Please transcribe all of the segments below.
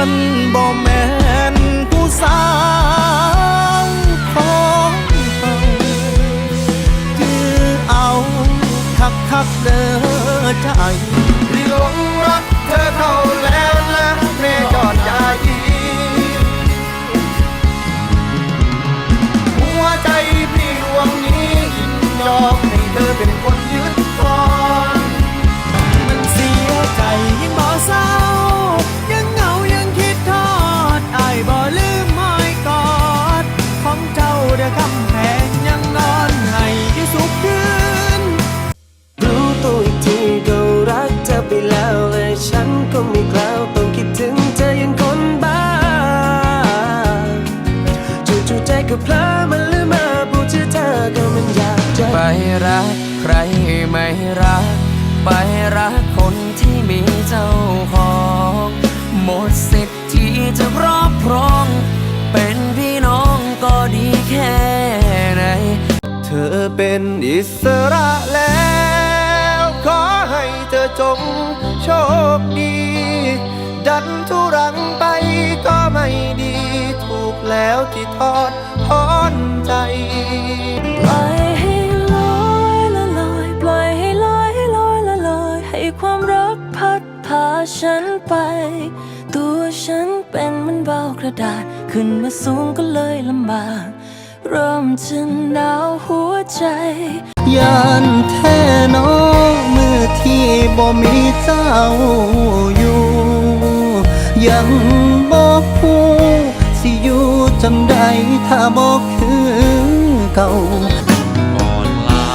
ินบ่แม่นผู้สาวของเขาจือเอาคักคักเด้อใจที่หลงรักเธอเข้าแล้วนะแม่จอดยายีหัวใจพี่ดวงนี้ยินยอมให้เธอเป็นคน ก็เพลอมันลืมมาพูดชื่อเธอก็มันอยากจะไปรักใครไม่รัก ไปรักคนที่มีเจ้าของหมดสิทธิ์ที่จะครอบครอง เป็นพี่น้องก็ดีแค่ไหน เธอเป็นอิสระแล้ว ขอให้เธอจงโชคดี ดันทุรังไปก็ไม่ดี ถูกแล้วที่ทอดทอนใจ ปล่อยให้ลอยละลอย ปล่อยให้ลอยให้ลอยละลอย ให้ความรักพัดพาฉันไป ตัวฉันเป็นเหมันเบากระดาษ ขึ้นมาสูงก็เลยลำบาก เริ่มจะหนาวหัวใจยานแท้น้องมือที่บ่มีเจ้าอยู่ ยังบอกผู้สิอยู่จังใดถ้าบอกคือ เก่าก่อนลา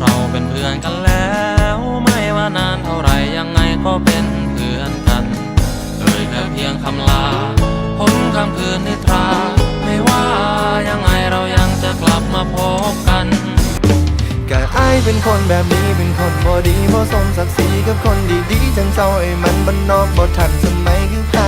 เราเป็นเพื่อนกันแล้ว ไม่ว่านานเท่าไรยังไงก็เป็นเพื่อนกันเอ่ยแค่เพียงคำลาพ้นคำคืนนิทรา ไม่ว่ายังไงเรายังจะกลับมาพบกันก็อเป็นคนแบบนี้เป็นคนบ่ดีบ่สมศักดิ์ศรีกับคนดีๆจังเจ้าไอ้มันบันนอกบ่ทันสมัยคือใคร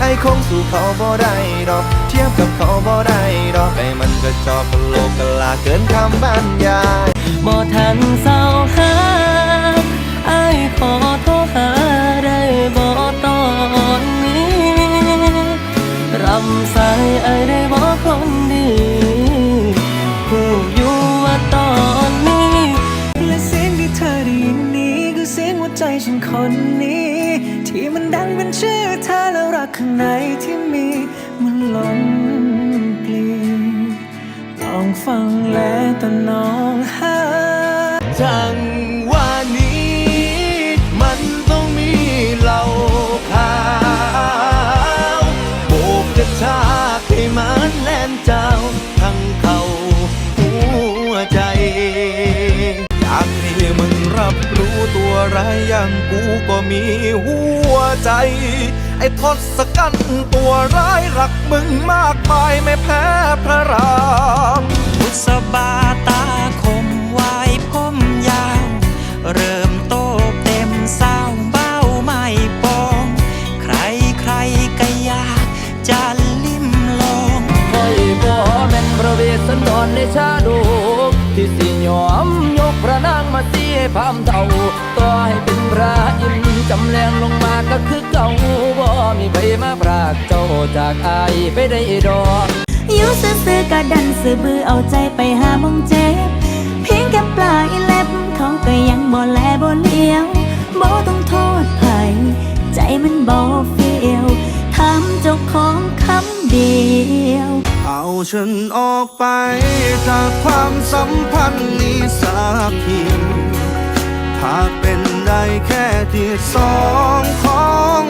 ไอ้คงสู่เขาบ่ได้ดอก เทียบกับเขาบ่ได้ดอกไอ้มัน ก็จอกโลกกลาเกินคำบรรยายบ่ทันเศร้าหาไอ้ขอโทรหาได้บ่ตอนนี้รำสายไอ้ได้บ่คนดีผู้อยู่ว่าตอนนี้และเสียงที่เธอได้ยินนี้คือเสียงหัวใจฉันคนนี้ ที่มันดังเป็นชื่อเธอแล้วรักข้างในที่มีมันล้นปลีต้อง ฟังและตอนน้องหาจังว่านี้ มันต้องมีเหล่าขาวโบกกระชากให้มันแล่นเจ้า ทั้งเขาหัวใจ อยากให้มึงรับรู้ตัวไรายอย่างกูก็มีหัวใจไอ้ทศกัณฐ์ตัวร้ายรักมึงมากมายไม่แพ้พระราม บุษบาตาคมวายผมยาว เริ่มโตเต็มสาวเบ้าไม่ปอง ใครใครก็อยากจะลิ้มลองคอยบ่แม่นพระเวสสันดรในชาดกที่สิยอมยกพระนางมาเสียพามเท่าต่อให้เป็นพระอินจำแรงลงมาก็คือเก่าบ่มีใครมาพรากเจ้าจากอายไปได้ดอก อยู่ซื่อๆก็ดันซื่อบือเอาใจไปหามองเจ็บ เพียงแค่ปลายเล็บเขาก็ยังบ่แลบ่เลี้ยวบ่ต้องโทษไผใจมันบ่เฟียวทำเจ้าของคำเดียว เอาฉันออกไปจากความสัมพันธ์นี้สักทีถ้าเป็นได้แค่ที่สองของ